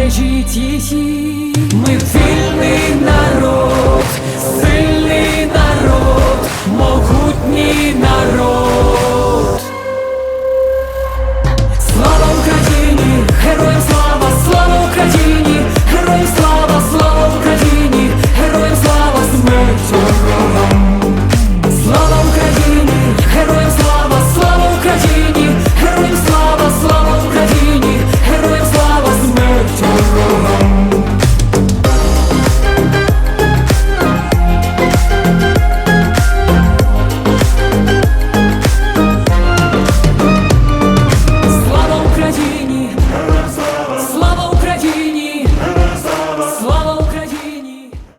Бережіть її. Ми вільний народ.